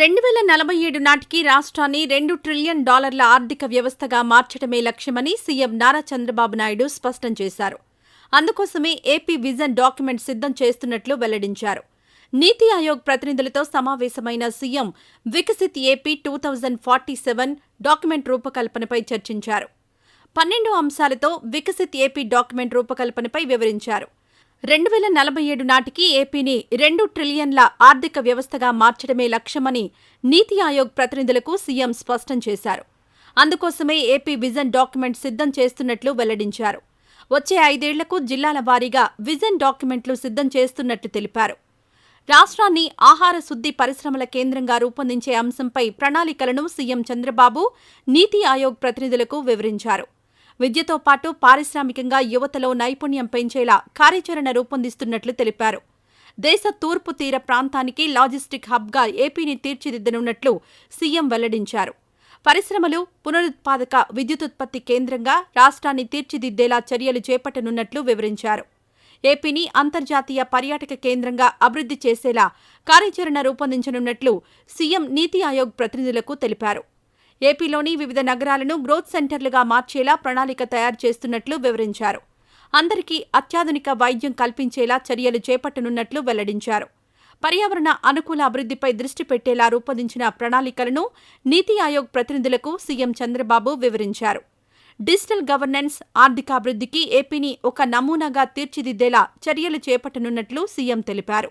రెండు వేల నలభై ఏడు నాటికి రాష్ట్రాన్ని రెండు ట్రిలియన్ డాలర్ల ఆర్థిక వ్యవస్థగా మార్చడమే లక్ష్యమని సీఎం నారా చంద్రబాబు నాయుడు స్పష్టం చేశారు. అందుకోసమే ఏపీ విజన్ డాక్యుమెంట్ సిద్ధం చేస్తున్నట్లు వెల్లడించారు. నీతి ఆయోగ్ ప్రతినిధులతో సమావేశమైన CM Viksit AP two thousand forty seven document రూపకల్పనపై చర్చించారు. పన్నెండు అంశాలతో వికసిత్ ఏపీ డాక్యుమెంట్ రూపకల్పనపై వివరించారు. రెండు వేల నలభై ఏడు నాటికి ఏపీని రెండు ట్రిలియన్ల ఆర్థిక వ్యవస్థగా మార్చడమే లక్ష్యమని నీతి ఆయోగ్ ప్రతినిధులకు సీఎం స్పష్టం చేశారు. అందుకోసమే ఏపీ విజన్ డాక్యుమెంట్ సిద్ధం చేస్తున్నట్లు వెల్లడించారు. వచ్చే ఐదేళ్ళకు జిల్లాల వారీగా విజన్ డాక్యుమెంట్లు సిద్ధం చేస్తున్నట్లు తెలిపారు. రాష్ట్రాన్ని ఆహార శుద్ధి పరిశ్రమల కేంద్రంగా రూపొందించే అంశంపై ప్రణాళికలను సీఎం చంద్రబాబు నీతి ఆయోగ్ ప్రతినిధులకు వివరించారు. విద్యతో పాటు పారిశ్రామికంగా యువతలో నైపుణ్యం పెంచేలా కార్యాచరణ రూపొందిస్తున్నట్లు తెలిపారు. దేశ తూర్పు తీర ప్రాంతానికి లాజిస్టిక్ హబ్గా ఏపీని తీర్చిదిద్దనున్నట్లు సీఎం వెల్లడించారు. పరిశ్రమలు పునరుత్పాదక విద్యుతుత్పత్తి కేంద్రంగా రాష్ట్రాన్ని తీర్చిదిద్దేలా చర్యలు చేపట్టనున్నట్లు వివరించారు. ఏపీని అంతర్జాతీయ పర్యాటక కేంద్రంగా అభివృద్ధి చేసేలా కార్యాచరణ రూపొందించనున్నట్లు సీఎం నీతి ఆయోగ్ ప్రతినిధులకు తెలిపారు. ఏపీలోని వివిధ నగరాలను గ్రోత్ సెంటర్లుగా మార్చేలా ప్రణాళిక తయారు చేస్తున్నట్లు వివరించారు. అందరికీ అత్యాధునిక వైద్యం కల్పించేలా చర్యలు చేపట్టనున్నట్లు వెల్లడించారు. పర్యావరణ అనుకూల అభివృద్ధిపై దృష్టి పెట్టేలా రూపొందించిన ప్రణాళికలను నీతి ఆయోగ్ ప్రతినిధులకు సీఎం చంద్రబాబు వివరించారు. డిజిటల్ గవర్నెన్స్ ఆర్థికాభివృద్ధికి ఏపీని ఒక నమూనాగా తీర్చిదిద్దేలా చర్యలు చేపట్టనున్నట్లు సీఎం తెలిపారు.